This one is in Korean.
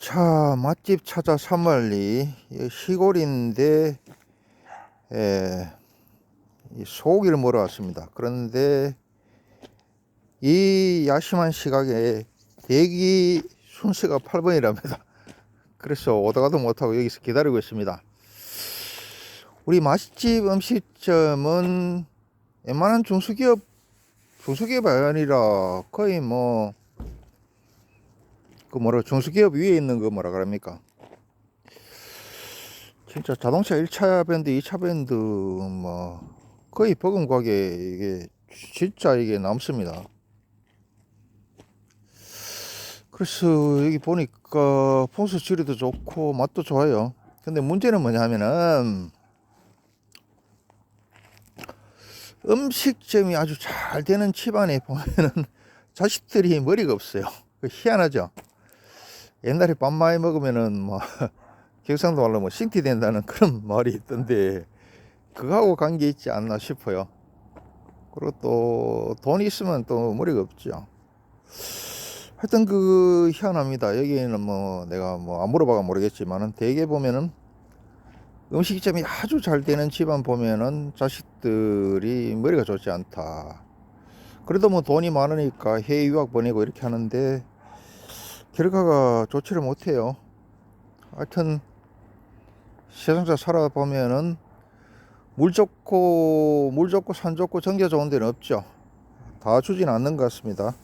자, 맛집 찾아 이 시골인데 에, 이 소고기를 먹으러 왔습니다. 그런데 이 야심한 시각에 대기 순서가 8번이랍니다. 그래서 오다가도 못하고 여기서 기다리고 있습니다. 우리 맛집 음식점은 웬만한 중소기업 중소기업이 아니라 거의 뭐 그 뭐라 중소기업 위에 있는 거 뭐라 그럽니까? 진짜 자동차 1차 밴드, 2차 밴드 뭐 거의 버금가게 이게 진짜 이게 남습니다. 그래서 여기 보니까 풍수 지리도 좋고 맛도 좋아요. 근데 문제는 뭐냐면은 음식점이 아주 잘 되는 집안에 보면은 자식들이 머리가 없어요. 그 희한하죠. 옛날에 밥 많이 먹으면은 뭐 경상도 말로 뭐 싱티 된다는 그런 말이 있던데 그거하고 관계 있지 않나 싶어요. 그리고 또 돈이 있으면 또 머리가 없죠. 하여튼 그 희한합니다. 여기는 뭐 내가 뭐 안 물어봐가 모르겠지만은 대개 보면은 음식점이 아주 잘 되는 집안 보면은 자식들이 머리가 좋지 않다. 그래도 뭐 돈이 많으니까 해외 유학 보내고 이렇게 하는데 결과가 좋지를 못해요. 하여튼 세상사 살아보면은 물 좋고 물 좋고 산 좋고 전기 좋은 데는 없죠. 다 주진 않는 것 같습니다.